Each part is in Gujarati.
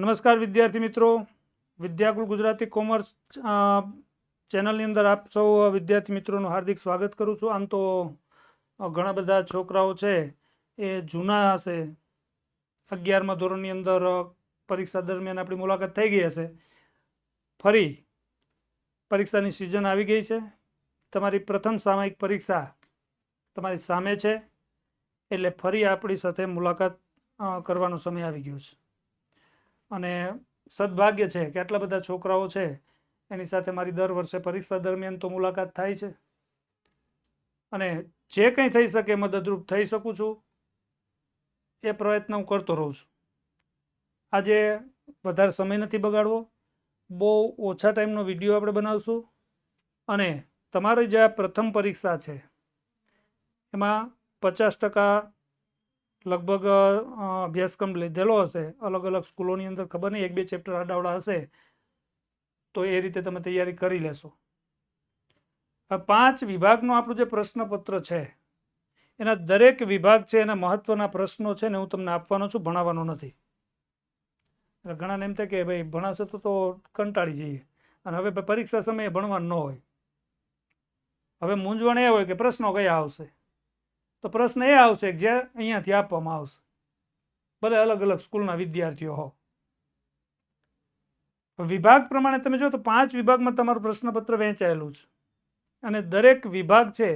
નમસ્કાર વિદ્યાર્થી મિત્રો. વિદ્યાકુલ ગુજરાતી કોમર્સ ચેનલની અંદર આપ સૌ વિદ્યાર્થી મિત્રોનું હાર્દિક સ્વાગત કરું છું. આમ તો ઘણા બધા છોકરાઓ છે, એ જૂના હશે. અગિયારમા ધોરણની અંદર પરીક્ષા દરમિયાન આપણી મુલાકાત થઈ ગઈ હશે. ફરી પરીક્ષાની સિઝન આવી ગઈ છે. તમારી પ્રથમ સામયિક પરીક્ષા તમારી સામે છે. એટલે ફરી આપણી સાથે મુલાકાત કરવાનો સમય આવી ગયો છે. અને સદભાગ્ય છે કે આટલા બધા છોકરાઓ છે, એની સાથે મારી દર વર્ષે પરીક્ષા દરમિયાન તો મુલાકાત થાય છે. અને જે કંઈ થઈ શકે મદદરૂપ થઈ શકું છું, એ પ્રયત્ન હું કરતો રહું છું. આજે વધારે સમય નથી બગાડવો, બહુ ઓછા ટાઈમનો વીડિયો આપણે બનાવશું, અને તમારી જે આ પ્રથમ પરીક્ષા છે, એમાં પચાસ ટકા લગભગ અભ્યાસક્રમ લીધેલો હશે. અલગ અલગ સ્કૂલોની અંદર ખબર નહીં, એક બે ચેપ્ટર આડાવડા હશે. તો એ રીતે તમે તૈયારી કરી લેશો. પાંચ વિભાગનું આપણું જે પ્રશ્નપત્ર છે, એના દરેક વિભાગ છે, એના મહત્વના પ્રશ્નો છે ને હું તમને આપવાનો છું, ભણાવવાનો નથી. એટલે ઘણાને એમ થાય કે ભાઈ ભણાવશે તો તો કંટાળી જઈએ. અને હવે પરીક્ષા સમયે ભણવાનું ન હોય. હવે મૂંઝવણ એ હોય કે પ્રશ્નો કયા આવશે? તો પ્રશ્ન એ આવશે જે અહીંયાથી આપવામાં આવશે. ભલે અલગ અલગ સ્કૂલના વિદ્યાર્થીઓ હો. વિભાગ પ્રમાણે તમે જો તો પાંચ વિભાગમાં તમારું પ્રશ્નપત્ર વહેંચાયેલું છે. અને દરેક વિભાગ છે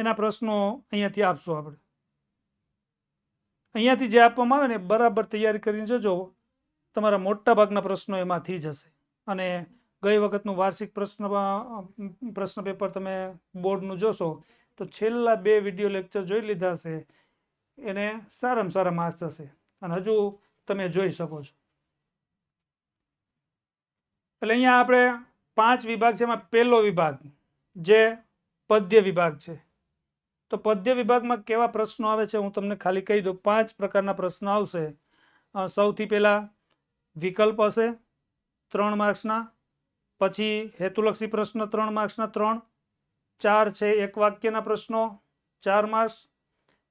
એના પ્રશ્નો અહીંયાથી આપશું આપણે. અહીંયાથી જે આપવામાં આવે ને બરાબર તૈયારી કરીને જજો. તમારા મોટા ભાગના પ્રશ્નો એમાંથી જ હશે. અને ગઈ વખતનું વાર્ષિક પ્રશ્ન પ્રશ્ન પેપર તમે બોર્ડનું જોશો તો છેલ્લા બે વીડિયો લેક્ચર જોઈ લીધા છે. એને સારામાં સારા માર્ક્સ હશે અને હજુ તમે જોઈ શકો છો. એટલે અહીંયા આપણે પાંચ વિભાગ છે, એમાં પહેલો વિભાગ જે પદ્ય વિભાગ છે. તો પદ્ય વિભાગમાં કેવા પ્રશ્નો આવે છે, હું તમને ખાલી કહી દઉં. પાંચ પ્રકારના પ્રશ્નો આવશે. સૌથી પહેલાં વિકલ્પ હશે, ત્રણ માર્ક્સના પછી હેતુલક્ષી પ્રશ્ન, ત્રણ માર્ક્સના ત્રણ. ચાર છે એક વાક્યના પ્રશ્નો, ચાર માર્ક્સ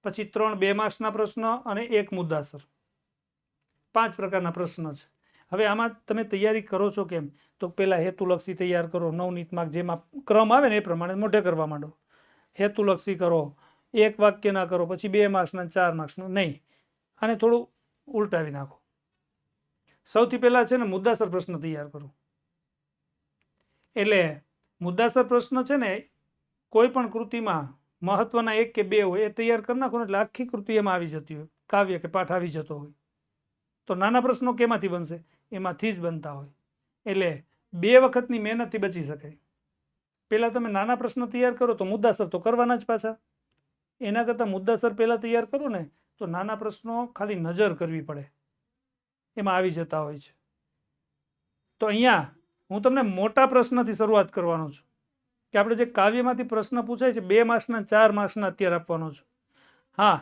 પછી ત્રણ બે માર્ક્સના પ્રશ્ન અને એક મુદ્દાસર. પાંચ પ્રકારના પ્રશ્ન છે. હવે આમાં તમે તૈયારી કરો છો કેમ? તો પહેલાં હેતુલક્ષી તૈયાર કરો. નવનીત માર્ક જેમાં ક્રમ આવે ને એ પ્રમાણે મોઢે કરવા માંડો. હેતુલક્ષી કરો. એક વાક્યના કરો, પછી બે માર્ક્સના ચાર માર્ક્સનું નહીં. અને થોડું ઉલટાવી નાખો. સૌથી પહેલાં છે ને મુદ્દાસર પ્રશ્ન તૈયાર કરો. એટલે મુદ્દાસર પ્રશ્ન છે ને કોઈ પણ કૃતિમાં મહત્વના એક કે બે હોય, એ તૈયાર કરી નાખો એટલે આખી કૃતિ એમાં આવી જતી હોય. કાવ્ય કે પાઠ આવી જતો હોય. તો નાના પ્રશ્નો કેમાંથી બનશે? એમાંથી જ બનતા હોય. એટલે બે વખતની મહેનતથી બચી શકાય. પહેલાં તમે નાના પ્રશ્નો તૈયાર કરો તો મુદ્દાસર તો કરવાના જ પાછા. એના કરતાં મુદ્દાસર પહેલાં તૈયાર કરો ને તો નાના પ્રશ્નો ખાલી નજર કરવી પડે. એમાં આવી જતા હોય છે. તો અહીંયા હું તમને મોટા પ્રશ્નથી શરૂઆત કરવાનો છું. કે આપણે જે કાવ્યમાંથી પ્રશ્ન પૂછાય છે, બે માર્ક્સના ચાર માર્ક્સના અત્યારે આપવાનો છું. હા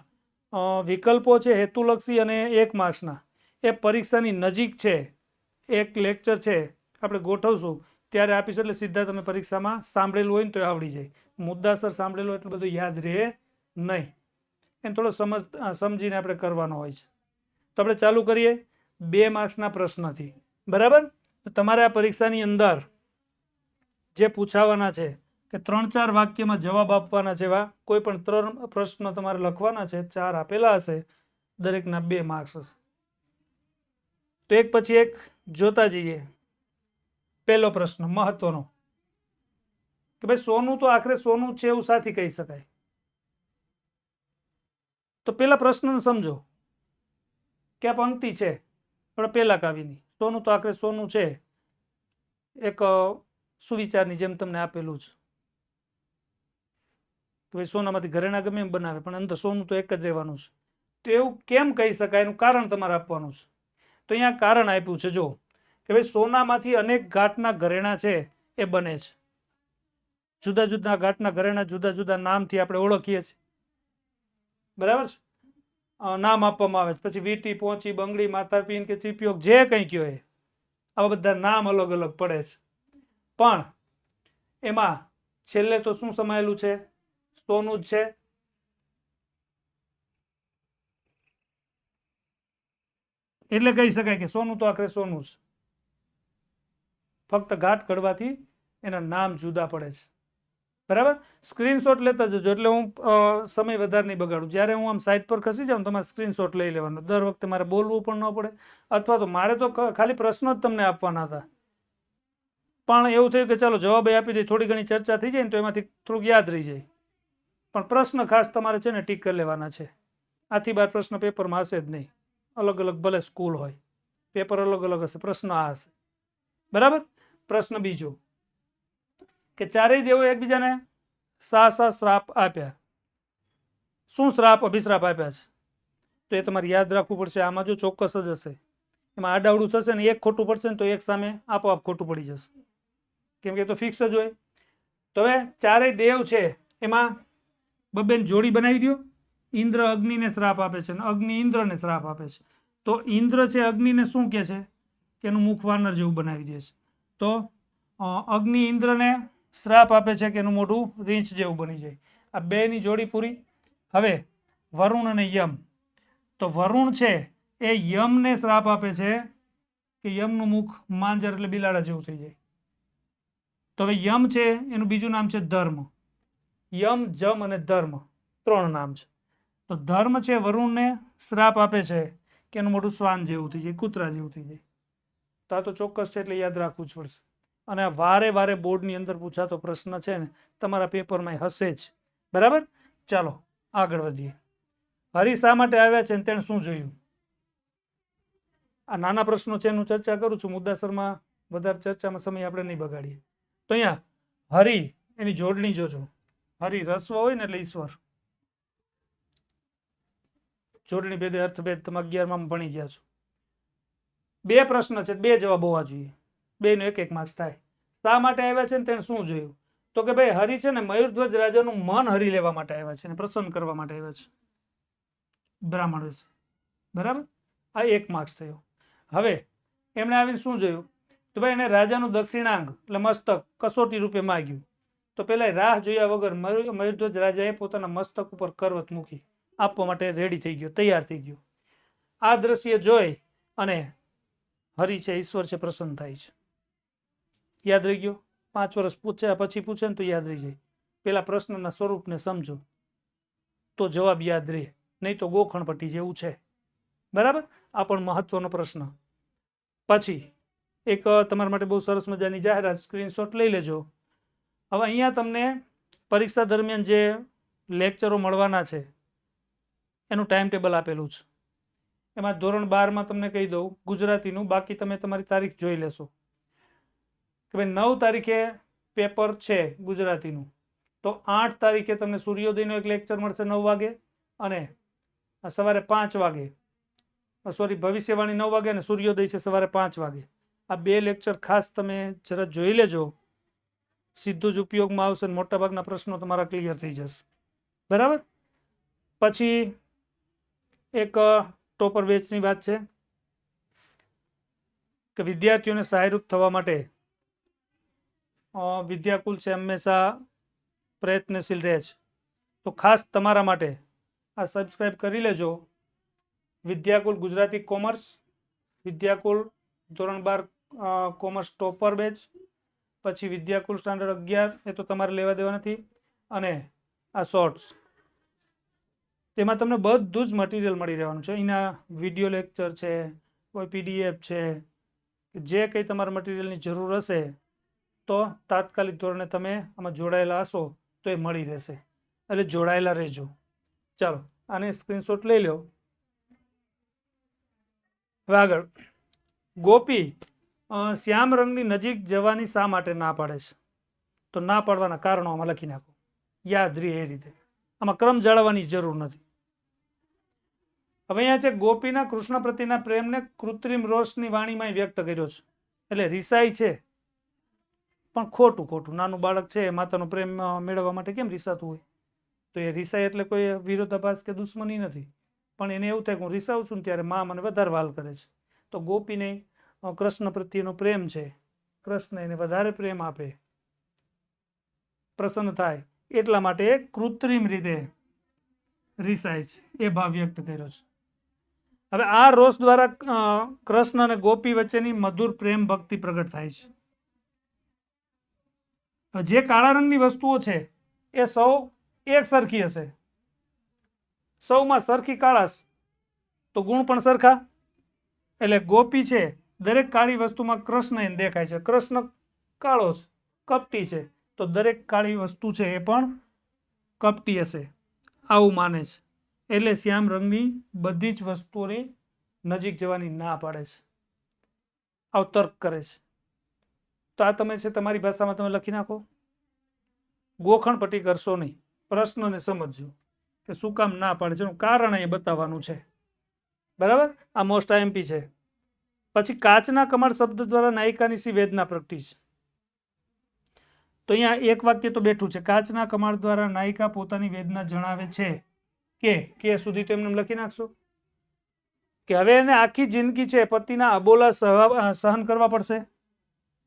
વિકલ્પો છે હેતુલક્ષી અને એક માર્ક્સના એ પરીક્ષાની નજીક છે, એક લેક્ચર છે, આપણે ગોઠવશું. ત્યારે આપીશું એટલે સીધા તમે પરીક્ષામાં સાંભળેલું હોય ને તો આવડી જાય. મુદ્દાસર સાંભળેલું એટલું બધું યાદ રહે નહીં. એને થોડો સમજ સમજીને આપણે કરવાનો હોય છે. તો આપણે ચાલુ કરીએ બે માર્ક્સના પ્રશ્નથી. બરાબર? તો તમારે આ પરીક્ષાની અંદર જે પૂછાવાના છે કે ત્રણ ચાર વાક્યમાં જવાબ આપવાના એવા કોઈ પણ ત્રણ પ્રશ્ન તમારે લખવાના છે, ચાર આપેલા હશે, દરેકના બે માર્ક્સ હશે. તો એક પછી એક જોતા જઈએ. પહેલો પ્રશ્ન મહત્વનો. કે ભાઈ સોનું તો આખરે સોનું છે એવું સાથી કહી શકાય. તો પેલા પ્રશ્નને સમજો. કે પંક્તિ છે, પણ પેલા કાવ્યની. સોનું તો આખરે સોનું છે. એક સુવિચારની જેમ તમને આપેલું છે. કે ભાઈ સોનામાંથી ઘરેણા ગમે એમ બનાવે, પણ અંદર સોનું તો એક જ રહેવાનું છે. તો એવું કેમ કહી શકાય? એનું કારણ તમારે આપવાનું છે. તો અહીંયા કારણ આપ્યું છે, જો. કે ભાઈ સોનામાંથી અનેક ઘાટના ઘરેણા છે, એ બને છે. જુદા જુદા ઘાટના ઘરેણા જુદા જુદા નામથી આપણે ઓળખીએ છીએ. બરાબર છે? નામ આપવામાં આવે છે. પછી વીટી, પોચી, બંગડી, માથાપીન કે ચીપિયોગ જે કંઈ કયો આવા બધા નામ અલગ અલગ પડે છે. પણ એમાં છેલ્લે તો શું સમાયેલું છે? સોનું જ છે. એટલે કહી શકાય કે સોનું તો આખરે સોનું જ. ફક્ત ઘાટ ઘડવાથી એના નામ જુદા પડે છે. બરાબર? સ્ક્રીનશોટ લેતા જજો. એટલે હું સમય વધારે નહીં બગાડું. જ્યારે હું આમ સાઇટ પર ખસી જાઉં તમારે સ્ક્રીનશોટ લઈ લેવાનો. દર વખતે મારે બોલવું પણ ન પડે. અથવા તો મારે તો ખાલી પ્રશ્નો જ તમને આપવાના હતા. પણ એવું થયું કે ચાલો જવાબ આપી દઈએ થોડી ઘણી ચર્ચા થઈ જાય ને તો એમાંથી થોડુંક યાદ રહી જાય. પણ પ્રશ્ન ખાસ તમારે છે ને ટીક કરી લેવાના છે. આથી બાર પ્રશ્ન પેપરમાં હશે જ નહીં. અલગ અલગ ભલે સ્કૂલ હોય. પેપર અલગ અલગ હશે, પ્રશ્ન આ હશે. બરાબર? પ્રશ્ન બીજો. કે ચારેય દેવો એકબીજાને સા સા શ્રાપ આપ્યા. શું શ્રાપ, અભિશ્રાપ આપ્યા છે? તો એ તમારે યાદ રાખવું પડશે, આમાં જો ચોક્કસ જ હશે. એમાં આડાવડું થશે ને એક ખોટું પડશે ને તો એક સામે આપોઆપ ખોટું પડી જશે. કેમ કે તો ફિક્સ જ હોય. તો હવે ચારેય દેવ છે, એમાં બબેન જોડી બનાવી દો ઇન્દ્ર અગ્નિને શ્રાપ આપે છે અને અગ્નિ ઇન્દ્રને શ્રાપ આપે છે. તો ઇન્દ્ર છે અગ્નિને શું કહે છે? કે એનું મુખ વાનર જેવું બનાવી દે છે. તો અગ્નિ ઇન્દ્રને શ્રાપ આપે છે કે એનું મોઢું રીંછ જેવું બની જાય. આ બેની જોડી પૂરી. હવે, વરુણ અને યમ. તો વરુણ છે, એ યમને શ્રાપ આપે છે કે યમનું મુખ માંજર એટલે બિલાડા જેવું થઈ જાય. તો હવે યમ છે, એનું બીજું નામ છે ધર્મ. યમ, જમ અને ધર્મ ત્રણ નામ છે. તો ધર્મ છે વરુણને શ્રાપ આપે છે કે એનું મોટું શ્વાન જેવું થઈ જાય, કૂતરા જેવું થઈ જાય. તો આ તો ચોક્કસ છે એટલે યાદ રાખવું જ પડશે. અને આ વારે વારે બોર્ડની અંદર પૂછાતો પ્રશ્ન છે ને, તમારા પેપરમાં હશે જ. બરાબર? ચાલો, આગળ વધીએ. હરી શા માટે આવ્યા છે ને તેણે શું જોયું? આ નાના પ્રશ્નો છે એનું ચર્ચા કરું છું. મુદ્દાસરમાં વધારે ચર્ચામાં સમય આપણે નહીં બગાડીએ. તો અહીંયા હરિ, એની જોડણી જોજો. હરિ રસ્વ હોય ને એટલે ઈશ્વર. જોડણી ભેદે અર્થભેદ તમે અગિયારમાં ભણી ગયા છો. બે પ્રશ્ન છે, બે જવાબ હોવા જોઈએ. બેનો એક એક માર્ક્સ થાય. શા માટે આવ્યા છે ને તેને શું જોયું? તો કે ભાઈ હરિ છે ને મયુરધ્વજ રાજાનું મન હરી લેવા માટે આવ્યા છે ને પ્રસન્ન કરવા માટે આવ્યા છે. બ્રાહ્મણ છે બરાબર? આ એક માર્ક્સ થયો. હવે એમણે આવીને શું જોયું? તો ભાઈ એને રાજાનું દક્ષિણાંગ એટલે મસ્તક કસોટી રૂપે માગ્યું. તો પેલા રાહ જોયા વગર મયુ- મયુરધ્વજ રાજાએ પોતાના મસ્તક ઉપર કરવત મૂકી. આપવા માટે રેડી થઈ ગયો, તૈયાર થઈ ગયો. આ દ્રશ્ય જોઈ અને હરિ છે, ઈશ્વર છે, પ્રસન્ન થાય છે. યાદ રહી ગયો? પાંચ વર્ષ પૂછ્યા પછી પૂછે ને તો યાદ રહી જાય. પેલા પ્રશ્નના સ્વરૂપને સમજો. તો જવાબ યાદ રહે. નહીં તો ગોખણપટ્ટી જેવું છે. બરાબર? આ પણ મહત્વનો પ્રશ્ન. પછી એક તમારા માટે બહુ સરસ મજાની જાહેરાત સ્ક્રીનશોટ લઈ લેજો. હવે અહીંયા તમને પરીક્ષા દરમિયાન જે લેક્ચરો મળવાના છે, એનું ટાઈમ ટેબલ આપેલું છે. એમાં ધોરણ બારમાં તમને કહી દઉં, ગુજરાતીનું, બાકી તમે તમારી તારીખ જોઈ લેશો. કે ભાઈ નવ તારીખે પેપર છે ગુજરાતીનું. તો આઠ તારીખે તમને સૂર્યોદયનો એક લેક્ચર મળશે નવ વાગે અને સવારે પાંચ વાગે. સોરી ભવિષ્યવાણી નવ વાગે અને સૂર્યોદય છે સવારે પાંચ વાગે. આ બે લેક્ચર ખાસ તમે જરા જોઈ લેજો. સીધું જ ઉપયોગમાં આવશે મોટાભાગના પ્રશ્નો તમારા ક્લિયર થઈ જશે. બરાબર? પછી એક ટોપર બેચની વાત છે કે વિદ્યાર્થીઓને સહાયરૂપ થવા માટે વિદ્યાકુલ છે હંમેશા પ્રયત્નશીલ રહે છે. તો ખાસ તમારા માટે આ સબસ્ક્રાઈબ કરી લેજો. વિદ્યાકુલ ગુજરાતી કોમર્સ વિદ્યાકુલ ધોરણ બાર કોમર્સ ટોપર બેચ, પછી વિદ્યાકુલ સ્ટાન્ડર્ડ અગિયાર, એ તો તમારે લેવા દેવા નથી, અને આ શોર્ટ્સ. તેમાં તમને બધું જ મટીરિયલ મળી રહેવાનું છે. એના વીડિયો લેક્ચર છે, કોઈ પીડીએફ છે, જે કંઈ તમારા મટીરિયલની જરૂર હશે, તો તાત્કાલિક ધોરણે તમે આમાં જોડાયેલા હશો, તો એ મળી રહેશે. એટલે જોડાયેલા રહેજો. ચાલો, આને સ્ક્રીનશોટ લઈ લો હવે આગળ. ગોપી શ્યામ રંગની નજીક જવાની શા માટે ના પાડે છે? તો ના પાડવાના કારણો આમાં લખી નાખો. યાદ રહે એ રીતે. આમાં ક્રમ જાળવવાની જરૂર નથી. હવે અહીંયા છે, ગોપીના કૃષ્ણ પ્રત્યેના પ્રેમને કૃત્રિમ રોષની વાણીમાં વ્યક્ત કર્યો છે. એટલે રિસાઈ છે. પણ ખોટું ખોટું. નાનું બાળક છે, એ માતાનો પ્રેમ મેળવવા માટે કેમ રિસાતું હોય? તો એ રિસાય એટલે કોઈ વિરોધાભાસ કે દુશ્મની નથી. પણ એને એવું થાય કે હું રિસાવું છું ત્યારે મા મને વધારે વાલ કરે છે. તો ગોપીને કૃષ્ણ પ્રત્યેનો પ્રેમ છે. કૃષ્ણ એને વધારે પ્રેમ આપે. પ્રસન્ન થાય. એટલા માટે કૃત્રિમ રીતે રિસાય છે. એ ભાવ વ્યક્ત કર્યો છે. હવે આ રોષ દ્વારા કૃષ્ણ અને ગોપી વચ્ચેની મધુર પ્રેમ ભક્તિ પ્રગટ થાય છે. જે કાળા રંગની વસ્તુઓ છે, એ સૌ એક સરખી હશે. સૌમાં સરખી કાળાશ. તો ગુણ પણ સરખા. એટલે ગોપી છે દરેક કાળી વસ્તુમાં કૃષ્ણ એને દેખાય છે. કૃષ્ણ કાળો છે, કપટી છે. તો દરેક કાળી વસ્તુ છે એ પણ કપટી હશે. આવું માને છે. એટલે શ્યામ રંગની બધી જ વસ્તુઓની નજીક જવાની ના પાડે છે. આવ તર્ક કરે છે. તો આ તમે છે તમારી ભાષામાં તમે લખી નાખો. ગોખણપટ્ટી કરશો નહીં. પ્રશ્નને સમજજો કે શું કામ ના પાડે છે. એનું કારણ એ બતાવવાનું છે. બરાબર? આ મોસ્ટ આઈએમપી છે. પછી કાચના કમળ શબ્દ દ્વારા નાયિકાની સી વેદના પ્રગટી છે. તો અહીંયા એક વાક્ય તો બેઠું છે. કાચના કમાળ દ્વારા નાયિકા પોતાની વેદના જણાવે છે કે કે સુધી તો એમને એમ લખી નાખશો? કે હવે એને આખી જિંદગી છે પતિના અબોલા સહન કરવા પડશે?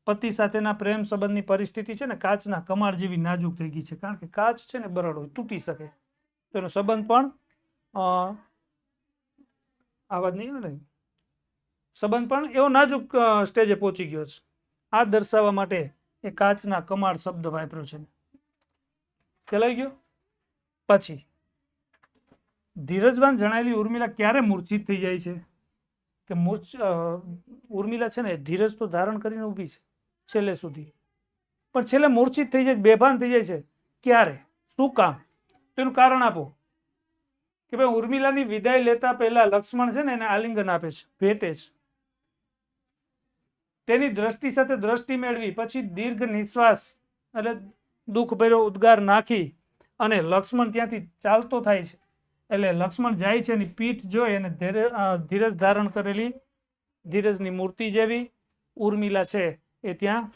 પતિ સાથેના પ્રેમ સંબંધની પરિસ્થિતિ છે ને કાચના કમાળ જેવી નાજુક થઈ ગઈ છે. કારણ કે કાચ છે ને બરડ હોય, તૂટી શકે. તો એનો સંબંધ પણ આવાજ નહીં આવે ને? સંબંધ પણ એવો નાજુક સ્ટેજે પહોંચી ગયો છે. આ દર્શાવવા માટે એ કાચના કમાળ શબ્દ વાપર્યો છે. ચલાઈ ગયો? પછી? ધીરજવાન જણાયેલી ઉર્મિલા ક્યારે મૂર્છિત થઈ જાય છે? કે મૂર્છ ઉર્મિલા છે ને, ધીરજ તો ધારણ કરીને ઊભી છે, છેલ્લે સુધી. પણ છેલ્લે મૂર્છિત થઈ જાય બેભાન થઈ જાય છે. ક્યારે? શું કામ? તેનું કારણ આપો. કે ભાઈ ઉર્મિલાની વિદાય લેતા પહેલા લક્ષ્મણ છે ને, એને આલિંગન આપે છે, ભેટે છે. તેની દ્રષ્ટિ સાથે દ્રષ્ટિ મેળવી, પછી દીર્ઘ નિશ્વાસ એટલે દુઃખ ભર્યો ઉદ્ગાર નાખી અને લક્ષ્મણ ત્યાંથી ચાલતો થાય છે. એટલે લક્ષ્મણ જાય છે એની પીઠ જોઈ અને ધીરજ ધારણ કરેલી, ધીરજની મૂર્તિ જેવી ઉર્મિલા છે એ ત્યાં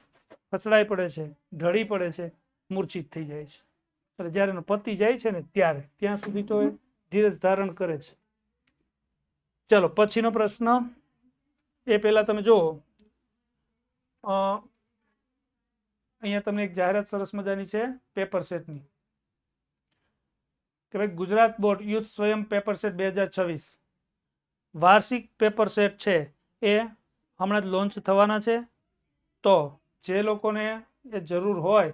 ફસડાઈ પડે છે, ઢળી પડે છે, મૂર્છિત થઈ જાય છે. એટલે જ્યારે એનો પતિ જાય છે ને ત્યારે, ત્યાં સુધી તો એ ધીરજ ધારણ કરે છે. ચલો, પછીનો પ્રશ્ન, એ પહેલા તમે જુઓ અહીંયા તમને એક જાહેરાત સરસ મજાની છે, પેપર સેટની. કે ભાઈ ગુજરાત બોર્ડ યુથ સ્વયં પેપર સેટ બે હજાર છવ્વીસ. વાર્ષિક પેપર સેટ છે એ હમણાં જ લોન્ચ થવાના છે. તો જે લોકોને એ જરૂર હોય,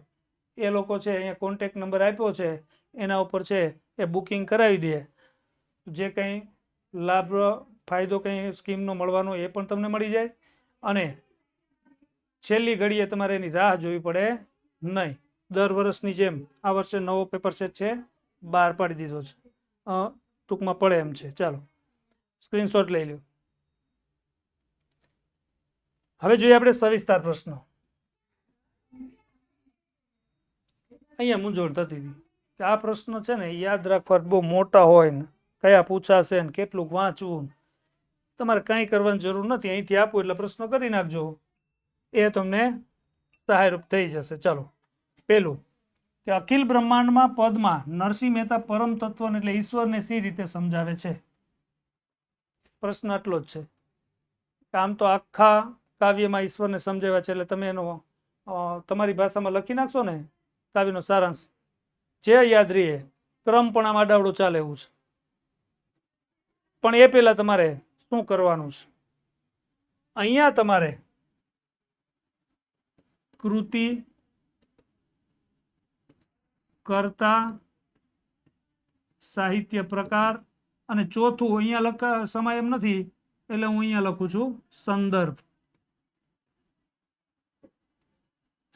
એ લોકો છે અહીંયા કોન્ટેક નંબર આપ્યો છે, એના ઉપર છે એ બુકિંગ કરાવી દે. જે કંઈ લાભ, ફાયદો કંઈ સ્કીમનો મળવાનો એ પણ તમને મળી જાય. અને છેલ્લી ઘડીએ તમારે એની રાહ જોવી પડે. નહીં, દર વર્ષની જેમ આ વર્ષે નવો પેપર સેટ છે, બહાર પાડી દીધો છે. ટૂંકમાં પડે એમ છે. ચાલો, સ્ક્રીનશોટ લઈ લ્યો. હવે જોઈએ આપણે સવિસ્તાર પ્રશ્નો. અહીંયા મૂંઝવણ થતી હતી કે આ પ્રશ્ન છે ને યાદ રાખવા બહુ મોટા હોય ને, કયા પૂછાશે ને કેટલુંક વાંચવું તમારે કાંઈ કરવાની જરૂર નથી. અહીંથી આપું એટલે પ્રશ્ન કરી નાખજો. એ તમને સહાયરૂપ થઈ જશે. ચાલો, પેલું કે અખિલ બ્રહ્માંડમાં પદમાં નરસિંહ મહેતા પરમ તત્વને એટલે ઈશ્વરને સી રીતે સમજાવે છે? પ્રશ્ન આટલો જ છે. આમ તો આખા કાવ્યમાં ઈશ્વરને સમજાવ્યા છે એટલે તમે એનો તમારી ભાષામાં લખી નાખશો ને કાવ્યનો સારાંશ. જે યાદ રહીએ, ક્રમ પણ આમ આડાવડું ચાલે એવું છે. પણ એ પહેલા તમારે શું કરવાનું છે? અહીંયા તમારે કૃતિ કર્તા સાહિત્ય પ્રકાર અને ચોથું અહીંયા લખા, સમય એમ નથી, એટલે હું અહીંયા લખું છું સંદર્ભ.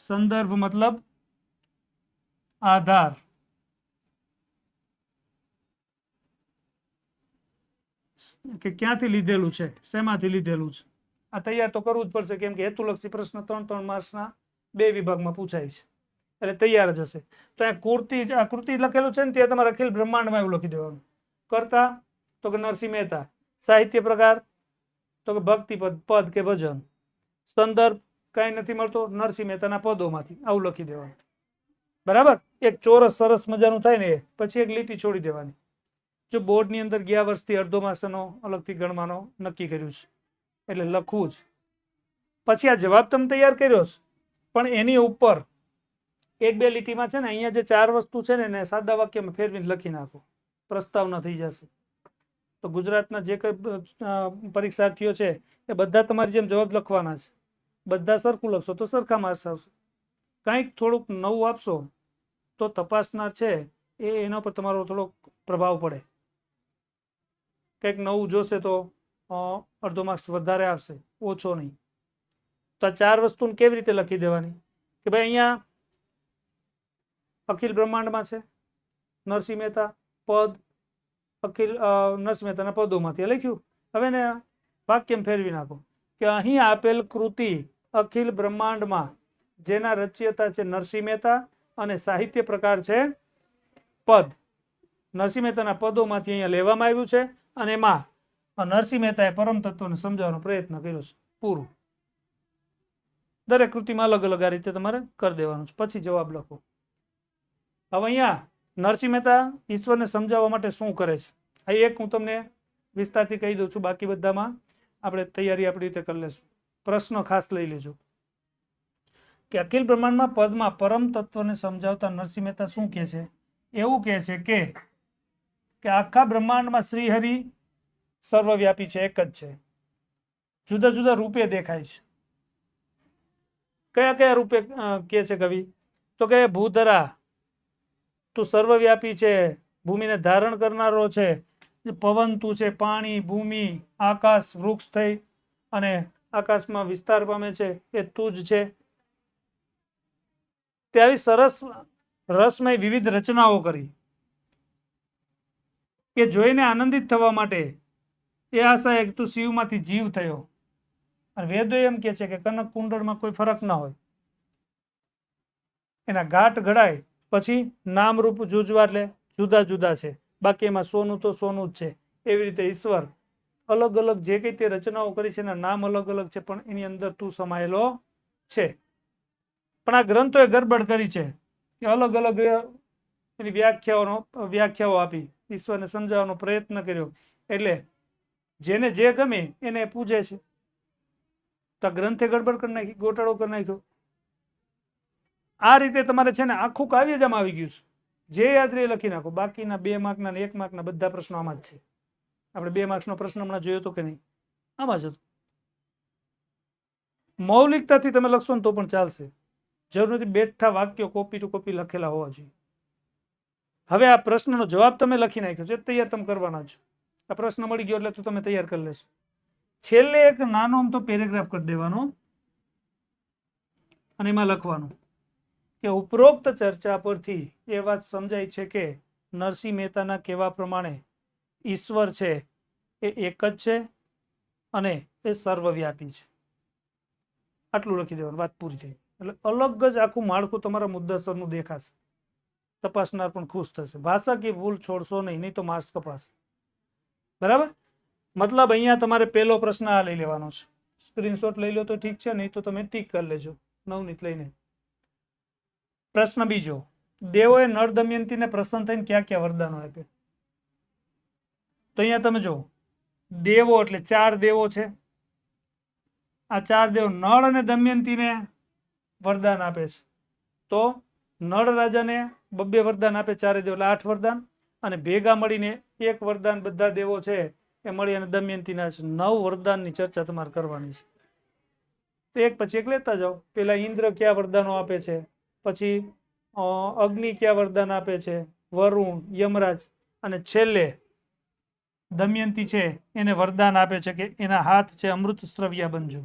સંદર્ભ મતલબ આધાર. કે ક્યાંથી લીધેલું છે? શેમાંથી લીધેલું છે? આ તૈયાર તો કરવું જ પડશે, કેમ કે હેતુલક્ષી પ્રશ્ન ત્રણ ત્રણ માર્ક્સના બે વિભાગમાં પૂછાય છે. એટલે તૈયાર જ હશે. તો અહીંયા આ કૃતિ લખેલું છે ને ત્યાં તમારે અખિલ બ્રહ્માંડમાં એવું લખી દેવાનું. કરતા તો કે નરસિંહ મહેતા. સાહિત્ય પ્રકાર તો કે ભક્તિ પદ પદ કે ભજન. સંદર્ભ કાંઈ નથી મળતો, નરસિંહ મહેતાના પદોમાંથી આવું લખી દેવાનું. બરાબર? એક ચોરસ સરસ મજાનું થાય ને પછી એક લીટી છોડી દેવાની. જો બોર્ડની અંદર ગયા વર્ષથી અડધો માસનો અલગથી ગણવાનો નક્કી કર્યું છે. એટલે લખવું જ. પછી આ જવાબ તમે તૈયાર કર્યો છે. પણ એની ઉપર એક બે લીટીમાં છે ને, અહીંયા જે ચાર વસ્તુ છે ને, એને સાદા વાક્યમાં ફેરવીને લખી નાખો. પ્રસ્તાવના થઈ જશે. તો ગુજરાતના જે કંઈ પરીક્ષાર્થીઓ છે, એ બધા તમારી જેમ જવાબ લખવાના છે. બધા સરખું લખશો તો સરખા માર્ક્સ આવશે. કંઈક થોડુંક નવું આપશો તો તપાસનાર છે, એ એના પર તમારો થોડોક પ્રભાવ પડે. કંઈક નવું જોશે તો અડધો માર્ક્સ વધારે આવશે, ઓછો નહીં. તો ચાર વસ્તુને કેવી રીતે લખી દેવાની? કે ભાઈ અહીંયા અખિલ બ્રહ્માંડમાં છે, નરસિંહ મહેતા પદ, અખિલ નરસિંહ મહેતાના પદોમાંથી. લખ્યું? હવે ને વાક્યમ ફેરવી નાખો કે અહીં આપેલ કૃતિ અખિલ બ્રહ્માંડમાં જેના રચયતા છે નરસિંહ મહેતા અને સાહિત્ય પ્રકાર છે પદ. નરસિંહ મહેતાના પદોમાંથી અહીંયા લેવામાં આવ્યું છે અને એમાં નરસિંહ મહેતાએ પરમ તત્વને સમજાવવાનો પ્રયત્ન કર્યો છે. પૂરું. દરેક કૃતિમાં અલગ અલગ આ રીતે તમારે કરી દેવાનું છે. પછી જવાબ લખો. હવે અહીંયા નરસિંહ મહેતા ઈશ્વરને સમજાવવા માટે શું કરે છે? આ એક હું તમને વિસ્તારથી કહી દઉં છું, બાકી બધામાં આપણે તૈયારી આપણી રીતે કરી લેશું. પ્રશ્ન ખાસ લઈ લેજો. કે અખિલ બ્રહ્માંડમાં પદમાં પરમ તત્વને સમજાવતા નરસિંહ મહેતા શું કહે છે? એવું કહે છે કે કે આખા બ્રહ્માંડમાં શ્રીહરિ સર્વવ્યાપી છે, એક જ છે. જુદા જુદા રૂપે દેખાય છે. કયા કયા રૂપે કે છે કવિ? તો કે ભૂધરા, તું સર્વવ્યાપી છે, ભૂમિને ધારણ કરનારો છે પવન તું છે, પાણી, ભૂમિ, આકાશ, વૃક્ષ થઈ અને આકાશમાં વિસ્તાર પામે છે, એ તું જ છે. તે આવી સરસ રસમય વિવિધ રચનાઓ કરી. એ જોઈને આનંદિત થવા માટે એ આશા એક તું શિવમાંથી જીવ થયો. અને વેદો એમ કે છે કે કનક કુંડળમાં કોઈ ફરક ના હોય. એના ગાંઠ ઘડાય, પછી નામરૂપ જુજવા એટલે જુદા જુદા છે. બાકી એમાં સોનું તો સોનું જ છે. એવી રીતે ઈશ્વર અલગ અલગ જે કંઈ તે રચનાઓ કરી છે એના નામ અલગ અલગ છે, પણ એની અંદર તું સમાયેલો છે. પણ આ ગ્રંથોએ ગરબડ કરી છે કે અલગ અલગ એની વ્યાખ્યાઓનો વ્યાખ્યાઓ આપી. ઈશ્વરને સમજાવવાનો પ્રયત્ન કર્યો. એટલે જેને જે ગમે એને પૂજે છે. તો ગ્રંથે ગડબડ કરી નાખી, ગોટાળો કરી નાખ્યો. આ રીતે તમારે છે ને આખું કાવ્ય જ આવી ગયું છે. જે યાદ રહે લખી નાખો. બાકીના બે માર્કના એક માર્કના બધા પ્રશ્નો આમાં જ છે. આપણે બે માર્ક્સનો પ્રશ્ન હમણાં જોયો હતો કે નહીં? આમાં જ હતો. મૌલિકતાથી તમે લખશો ને તો પણ ચાલશે. જરૂર નથી, બેઠા વાક્યો કોપી ટુ કોપી લખેલા હોવા જોઈએ. હવે આ પ્રશ્નનો જવાબ તમે લખી નાખ્યો છે. તૈયાર તમે કરવાના છો. આ પ્રશ્ન મળી ગયો એટલે તો તમે તૈયાર કરી લેશો. છેલ્લે એક નાનો આમ તો પેરેગ્રાફ કરી દેવાનો. અને એમાં લખવાનું કે ઉપરોક્ત ચર્ચા પરથી એ વાત સમજાય છે કે નરસિંહ મહેતાના કહેવા પ્રમાણે ઈશ્વર છે એ એક જ છે અને એ સર્વવ્યાપી છે. આટલું લખી દેવાનું, વાત પૂરી થઈ. એટલે અલગ જ આખું માળખું તમારા મુદ્દાસરનું દેખાશે. તપાસનાર પણ ખુશ થશે. ભાષાકીય ભૂલ છોડશો નહીં નહીં તો માર્ક્સ કપાશે. બરાબર? મતલબ અહીંયા તમારે પહેલો પ્રશ્ન આ લઈ લેવાનો છે. સ્ક્રીનશોટ લઈ લો તો ઠીક છે, નહીં તો તમે ટીક કરી લેજો. નવનીત લઈને. પ્રશ્ન બીજો. દેવોએ નળ દમયંતીને પ્રસન્ન થઈને ક્યાં ક્યાં વરદાનો આપ્યા? તો અહીંયા તમે જો દેવો એટલે ચાર દેવો છે. આ ચાર દેવ નળ અને દમયંતીને વરદાન આપે છે. તો નળ રાજાને બબ્બે વરદાન આપે, ચારે દેવ એટલે આઠ વરદાન. અને ભેગા મળીને એક વરદાન બધા દેવો છે. એ મળી અને દમયંતીના નવ વરદાનની ચર્ચા તમારે કરવાની છે. તો એક પછી એક લેતા જાઓ. પેલા ઇન્દ્ર કયા વરદાનો આપે છે? પછી અગ્નિ કયા વરદાન આપે છે? વરુણ, યમરાજ અને છેલ્લે દમયંતી છે, એને વરદાન આપે છે કે એના હાથ છે અમૃત સ્રવ્યા બનજો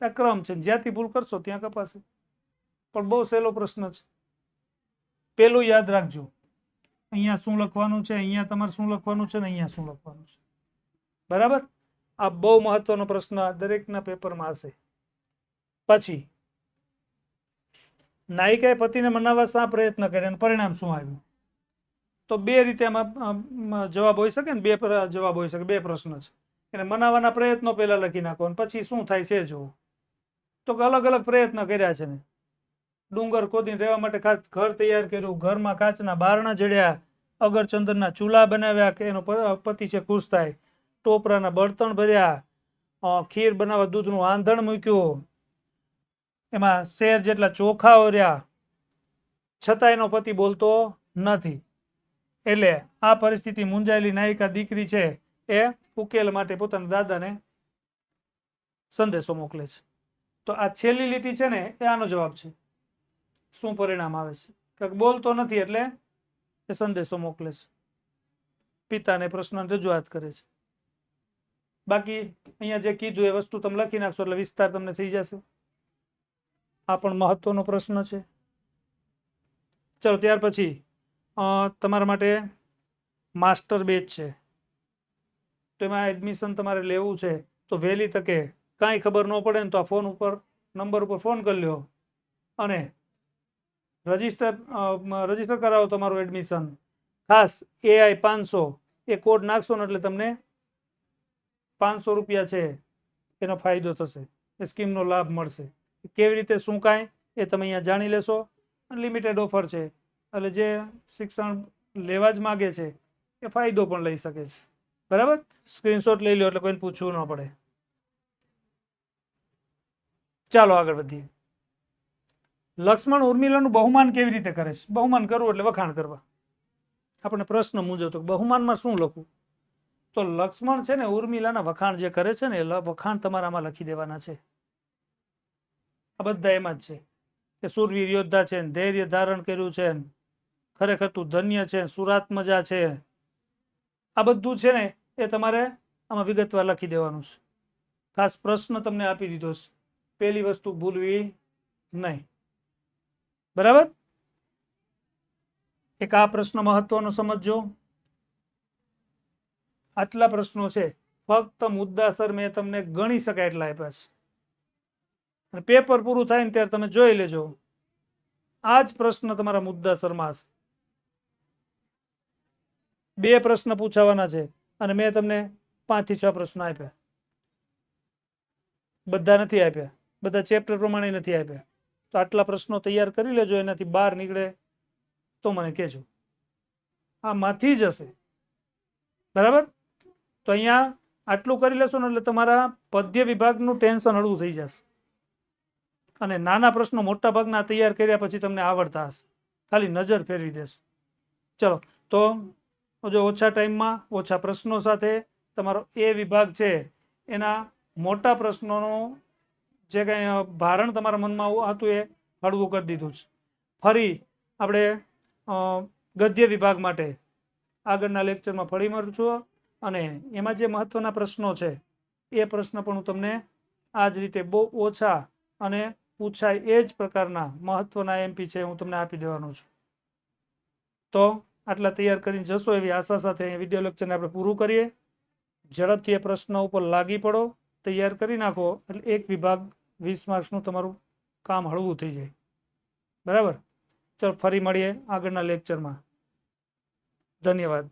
આ ક્રમ છે. જ્યાંથી ભૂલ કરશો ત્યાં કપાશે. પણ બહુ સહેલો પ્રશ્ન છે. પેલું યાદ રાખજો. અહીંયા શું લખવાનું છે, અહીંયા તમારે શું લખવાનું છે ને અહીંયા શું લખવાનું છે? બરાબર? આ બહુ મહત્વનો પ્રશ્ન દરેકના પેપરમાં હશે. પછી, નાયિકાએ પતિને મનાવવા શા પ્રયત્ન કર્યા અને પરિણામ શું આવ્યું? તો બે રીતે એમાં જવાબ હોઈ શકે ને, બે જવાબ હોઈ શકે, બે પ્રશ્ન છે. એને મનાવવાના પ્રયત્નો પહેલા લખી નાખો પછી શું થાય છે જોવું તો અલગ અલગ પ્રયત્ન કર્યા છે ને. ડુંગર ખોદીને રહેવા માટે ખાસ ઘર તૈયાર કર્યું. ઘરમાં કાચના બારણા જડ્યા. અગરચંદનના ચૂલા બનાવ્યા કે એનો પતિ છે ખુશ થાય ટોપરાના બળતણ ભર્યા. ખીર બનાવવા દૂધનું આંધણ મૂક્યું. એમાં શેર જેટલા ચોખા ઓર્યા. છતાં એનો પતિ બોલતો નથી. એટલે આ પરિસ્થિતિ મૂંઝાયેલી નાયિકા દીકરી છે એ ઉકેલ માટે પોતાના દાદાને સંદેશો મોકલે છે. તો આ છેલ્લી લીટી છે ને, એ આનો જવાબ છે. શું પરિણામ આવે છે? કે બોલતો નથી એટલે એ સંદેશો મોકલે છે. પિતાને પ્રશ્ન રજૂઆત કરે છે. બાકી અહીંયા જે કીધું એ વસ્તુ તમે લખી નાખશો એટલે વિસ્તાર તમને થઈ જશે. આ પણ મહત્વનો પ્રશ્ન છે. ચલો, ત્યાર પછી તમારા માટે માસ્ટર બેચ છે. તો એમાં એડમિશન તમારે લેવું છે. તો વહેલી તકે કાંઈ ખબર ન પડે ને તો આ ફોન ઉપર નંબર ઉપર ફોન કરી લ્યો. અને રજિસ્ટર રજિસ્ટર કરાવો તમારું એડમિશન ખાસ એઆઈ પાંચસો, એ કોડ નાખશો ને એટલે તમને પાંચસો રૂપિયા છે, એનો ફાયદો થશે. એ સ્કીમનો લાભ મળશે. કેવી રીતે, શું કાંઈ, એ તમે અહીંયા જાણી લેશો. અનલિમિટેડ ઓફર છે. એટલે જે શિક્ષણ લેવા જ માગે છે, એ ફાયદો પણ લઈ શકે છે. બરાબર? સ્ક્રીનશોટ લઈ લો એટલે કોઈને પૂછવું ન પડે. ચાલો આગળ વધીએ. લક્ષ્મણ ઉર્મિલાનું બહુમાન કેવી રીતે કરે છે? બહુમાન કરવું એટલે વખાણ કરવા. આપણે પ્રશ્ન મુજબ તો બહુમાનમાં શું લખવું? તો લક્ષ્મણ છે ને ઉર્મિલાના વખાણ જે કરે છે ને એ વખાણ તમારામાં લખી દેવાના છે. આ બધા એમાં જ છે. કે સુરવીર યોદ્ધા છે ધૈર્ય ધારણ કર્યું છે ખરેખર તું ધન્ય છે સુરાત મજા છે. આ બધું છે ને એ તમારે આમાં વિગતવાર લખી દેવાનું છે. ખાસ પ્રશ્ન તમને આપી દીધો છે. પહેલી વસ્તુ ભૂલવી નહીં. બરાબર? એક આ પ્રશ્ન મહત્વનો સમજજો. આટલા પ્રશ્નો છે. ફક્ત મુદ્દાસર મેં તમને ગણી શકાય એટલા આપ્યા છે. અને પેપર પૂરું થાય ને ત્યારે તમે જોઈ લેજો. આ જ પ્રશ્ન તમારા મુદ્દાસરમાં હશે. બે પ્રશ્ન પૂછાવાના છે અને મેં તમને પાંચથી છ પ્રશ્ન આપ્યા. બધા નથી આપ્યા. બધા ચેપ્ટર પ્રમાણે નથી આપ્યા. તો આટલા પ્રશ્નો તૈયાર કરી લેજો, એનાથી બહાર નીકળે તો મને કહેજો. આમાંથી જ હશે. બરાબર? તો અહીંયા આટલું કરી લેશો ને એટલે તમારા પદ્ય વિભાગનું ટેન્શન હળવું થઈ જશે. અને નાના પ્રશ્નો મોટા ભાગના તૈયાર કર્યા પછી તમને આવડતા હશે. ખાલી નજર ફેરવી દેશો. ચલો, તો જો ઓછા ટાઈમમાં ઓછા પ્રશ્નો સાથે તમારો એ વિભાગ છે, એના મોટા પ્રશ્નોનું જે કંઈ ભારણ તમારા મનમાં હતું એ હળવું કરી દીધું છે. ફરી આપણે ગદ્ય વિભાગ માટે આગળના લેક્ચરમાં ફરી મળશું અને એમાં જે મહત્વના પ્રશ્નો છે, એ પ્રશ્ન પણ હું તમને આ જ રીતે બહુ ઓછા અને પૂછાય એ જ પ્રકારના મહત્વના એમપી છે હું તમને આપી દેવાનો છું. તો આટલા તૈયાર કરીને જશો એવી આશા સાથે વીડિયો લેક્ચરને આપણે પૂરું કરીએ. ઝડપથી એ પ્રશ્ન ઉપર લાગી પડો, તૈયાર કરી નાખો. એટલે એક વિભાગ વીસ માર્ક્સનું તમારું કામ હળવું થઈ જાય. બરાબર? ચલો ફરી મળીએ આગળના લેક્ચરમાં. ધન્યવાદ.